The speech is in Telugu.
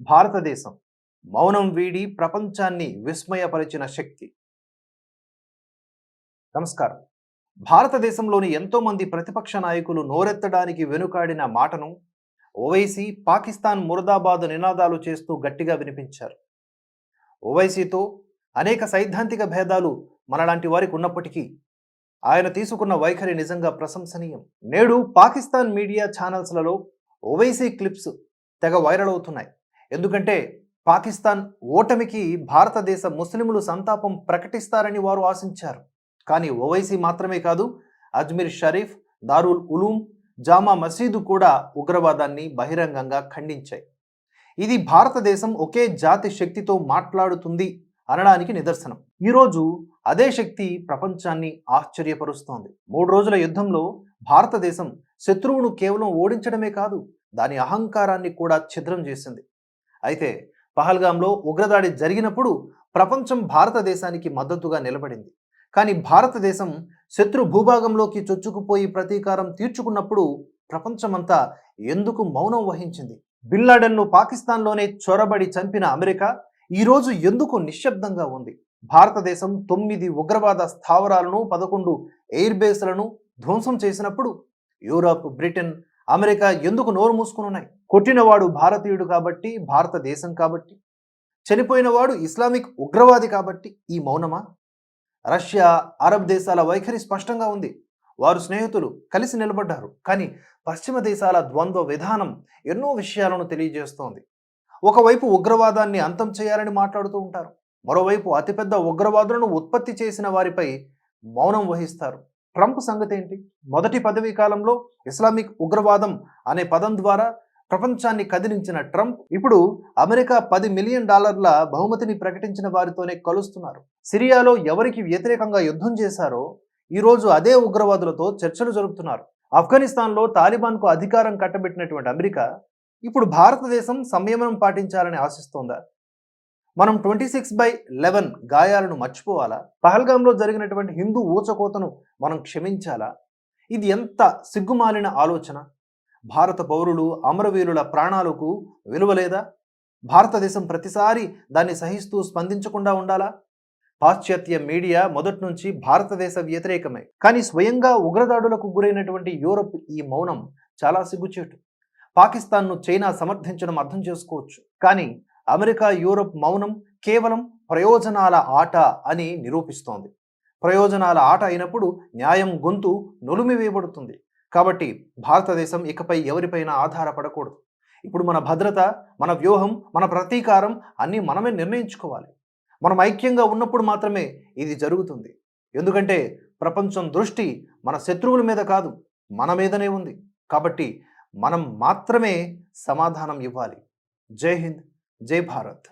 భారతదేశం మౌనం వీడి ప్రపంచాన్ని విస్మయపరిచిన శక్తి. నమస్కారం. భారతదేశంలోని ఎంతో మంది ప్రతిపక్ష నాయకులు నోరెత్తడానికి వెనుకాడిన మాటను ఓవైసీ పాకిస్తాన్ మురదాబాద్ నినాదాలు చేస్తూ గట్టిగా వినిపించారు. ఓవైసీతో అనేక సైద్ధాంతిక భేదాలు మనలాంటి వారికి ఉన్నప్పటికీ ఆయన తీసుకున్న వైఖరి నిజంగా ప్రశంసనీయం. నేడు పాకిస్తాన్ మీడియా ఛానల్స్లలో ఓవైసీ క్లిప్స్ తెగ వైరల్ అవుతున్నాయి. ఎందుకంటే పాకిస్తాన్ ఓటమికి భారతదేశ ముస్లింలు సంతాపం ప్రకటిస్తారని వారు ఆశించారు. కానీ ఓవైసీ మాత్రమే కాదు అజ్మీర్ షరీఫ్ దారుల్ ఉలూం జామా మసీదు కూడా ఉగ్రవాదాన్ని బహిరంగంగా ఖండించాయి. ఇది భారతదేశం ఒకే జాతి శక్తితో మాట్లాడుతుంది అనడానికి నిదర్శనం. ఈరోజు అదే శక్తి ప్రపంచాన్ని ఆశ్చర్యపరుస్తోంది. మూడు రోజుల యుద్ధంలో భారతదేశం శత్రువును కేవలం ఓడించడమే కాదు దాని అహంకారాన్ని కూడా ఛిద్రం చేసింది. అయితే పహల్గాంలో ఉగ్రదాడి జరిగినప్పుడు ప్రపంచం భారతదేశానికి మద్దతుగా నిలబడింది. కానీ భారతదేశం శత్రు భూభాగంలోకి చొచ్చుకుపోయి ప్రతీకారం తీర్చుకున్నప్పుడు ప్రపంచమంతా ఎందుకు మౌనం వహించింది? బిల్లాడెన్ను పాకిస్తాన్లోనే చొరబడి చంపిన అమెరికా ఈరోజు ఎందుకు నిశ్శబ్దంగా ఉంది? భారతదేశం తొమ్మిది ఉగ్రవాద స్థావరాలను పదకొండు ఎయిర్ బేస్లను ధ్వంసం చేసినప్పుడు యూరప్ బ్రిటన్ అమెరికా ఎందుకు నోరు మూసుకుని ఉన్నాయి కొట్టినవాడు భారతీయుడు కాబట్టి భారతదేశం కాబట్టి చనిపోయినవాడు ఇస్లామిక్ ఉగ్రవాది కాబట్టి ఈ మౌనమా? రష్యా అరబ్ దేశాల వైఖరి స్పష్టంగా ఉంది. వారు స్నేహితులు కలిసి నిలబడ్డారు. కానీ పశ్చిమ దేశాల ద్వంద్వ విధానం ఎన్నో విషయాలను తెలియజేస్తోంది. ఒకవైపు ఉగ్రవాదాన్ని అంతం చేయాలని మాట్లాడుతూ ఉంటారు. మరోవైపు అతిపెద్ద ఉగ్రవాదులను ఉత్పత్తి చేసిన వారిపై మౌనం వహిస్తారు. ట్రంప్ సంగతి ఏంటి మొదటి పదవీ కాలంలో ఇస్లామిక్ ఉగ్రవాదం అనే పదం ద్వారా ప్రపంచాన్ని కదిలించిన ట్రంప్ ఇప్పుడు అమెరికా పది మిలియన్ డాలర్ల బహుమతిని ప్రకటించిన వారితోనే కలుస్తున్నారు. సిరియాలో ఎవరికి వ్యతిరేకంగా యుద్ధం చేశారో ఈరోజు అదే ఉగ్రవాదులతో చర్చలు జరుపుతున్నారు. ఆఫ్ఘనిస్తాన్లో తాలిబాన్కు అధికారం కట్టబెట్టినటువంటి అమెరికా ఇప్పుడు భారతదేశం సంయమనం పాటించాలని ఆశిస్తోందా. మనం ట్వంటీ సిక్స్ బై లెవెన్ గాయాలను మర్చిపోవాలా? పహల్గాంలో జరిగినటువంటి హిందూ ఊచకోతను మనం క్షమించాలా? ఇది ఎంత సిగ్గుమాలిన ఆలోచన? భారత పౌరులు అమరవీరుల ప్రాణాలకు విలువ లేదా భారతదేశం ప్రతిసారి దాన్ని సహిస్తూ స్పందించకుండా ఉండాలా? పాశ్చాత్య మీడియా మొదటి నుంచి భారతదేశ వ్యతిరేకమే. కానీ స్వయంగా ఉగ్రదాడులకు గురైనటువంటి యూరప్ ఈ మౌనం చాలా సిగ్గుచేటు. పాకిస్తాన్ను చైనా సమర్థించడం అర్థం చేసుకోవచ్చు. కానీ అమెరికా యూరప్ మౌనం కేవలం ప్రయోజనాల ఆట అని నిరూపిస్తోంది. ప్రయోజనాల ఆట అయినప్పుడు న్యాయం గొంతు నులిమి వేయబడుతుంది. కాబట్టి భారతదేశం ఇకపై ఎవరిపైన ఆధారపడకూడదు. ఇప్పుడు మన భద్రత మన వ్యూహం మన ప్రతీకారం అన్నీ మనమే నిర్ణయించుకోవాలి. మనం ఐక్యంగా ఉన్నప్పుడు మాత్రమే ఇది జరుగుతుంది. ఎందుకంటే ప్రపంచం దృష్టి మన శత్రువుల మీద కాదు మన మీదనే ఉంది. కాబట్టి మనం మాత్రమే సమాధానం ఇవ్వాలి. జై హింద్. జై భారత్